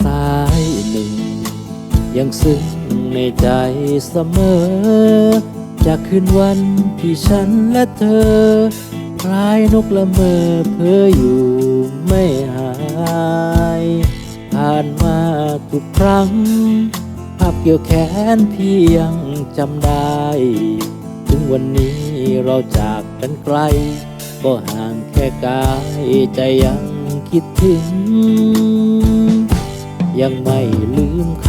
สายหนึ่ง ยังซึ้งในใจเสมอ จากคืนวันที่ฉันและเธอคล้ายนกละเมอเพ้ออยู่ไม่หาย ผ่านมาทุกครั้ง ภาพเกี่ยวแขนพี่ยังจำได้ ถึงวันนี้เราจากกันไกล ก็ห่างแค่กายใจยังคิดถึง ยังไม่ลืมค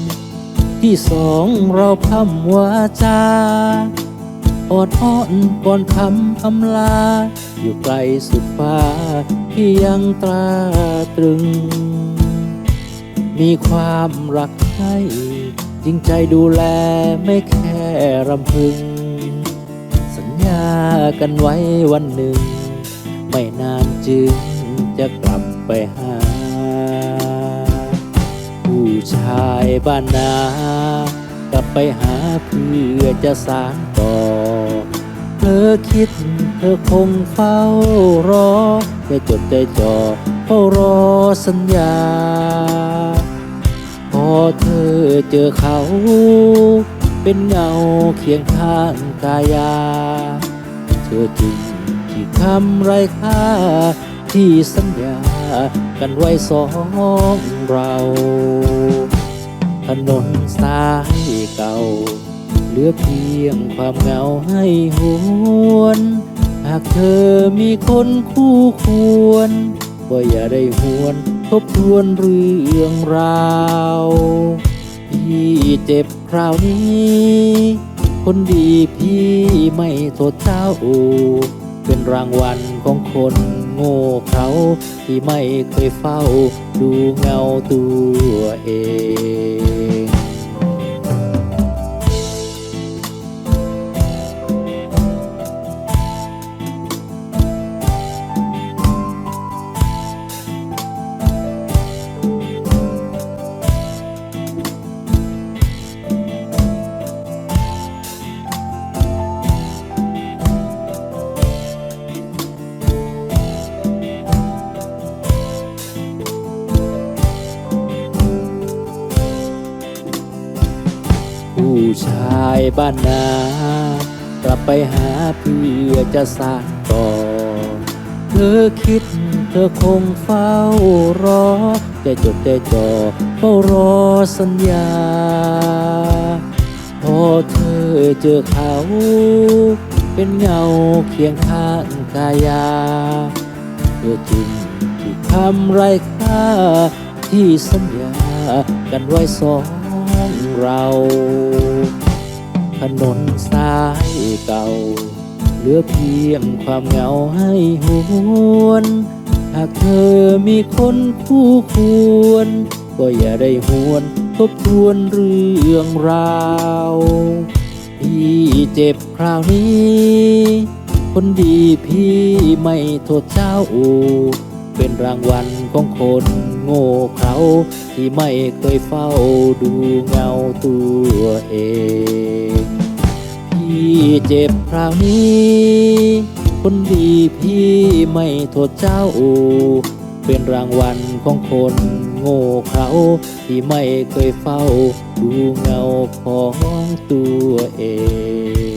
ำ ที่สองเราพร่ำวาจาอดอ้อนก่อนคำอำลา อยู่ไกลสุดฟ้าที่ยังตราตรึง มีความรักให้จริงใจดูแลไม่แค่รำพึง สัญญากันไว้วันหนึ่ง ไม่นานจึงจะกลับไปหา ผู้ชายบ้านนากลับไปหาเพื่อจะสานต่อ เธอคิดเธอคงเฝ้ารอใจจดใจจ่อเฝ้ารอสัญญา พอเธอเจอเขา เป็นเงาเคียงข้างกายา เธอจึงที่คำไรค่าที่สัญญา กันไว้สองเรา ถนนสายเก่า เหลือเพียงความเหงาให้หวน หากเธอมีคนคู่ควร ก็อย่าได้หวนทบทวนเรื่องราวพี่เจ็บคราวนี้ คนดีพี่ไม่โทษเจ้า เป็นรางวัลของคน ง่เขาที่ไม่เคยเฝ้า ดูเงาตัวเอง ผู้ชายบ้านนากลับไปหาเพื่อจะสานต่อ เธอคิดเธอคงเฝ้ารอ แต่จดแต่จ่อเฝ้ารอสัญญา พอเธอเจอเขา เป็นเงาเคียงข้างกายา เธอจึงที่ทำไรค่าที่สัญญากันไว้สองเรา ถนนสายเก่า เหลือเพียงความเหงาให้หวน หากเธอมีคนคู่ควร ก็อย่าได้หวนทบทวนเรื่องราวพี่เจ็บคราวนี้ คนดีพี่ไม่โทษเจ้า เป็นรางวัลของคนโง่เขา ที่ไม่เคยเฝ้าดูเงาตัวเอง พี่เจ็บคราวนี้ คนดีพี่ไม่โทษเจ้า เป็นรางวัลของคนโง่เขา ที่ไม่เคยเฝ้าดูเงาของตัวเอง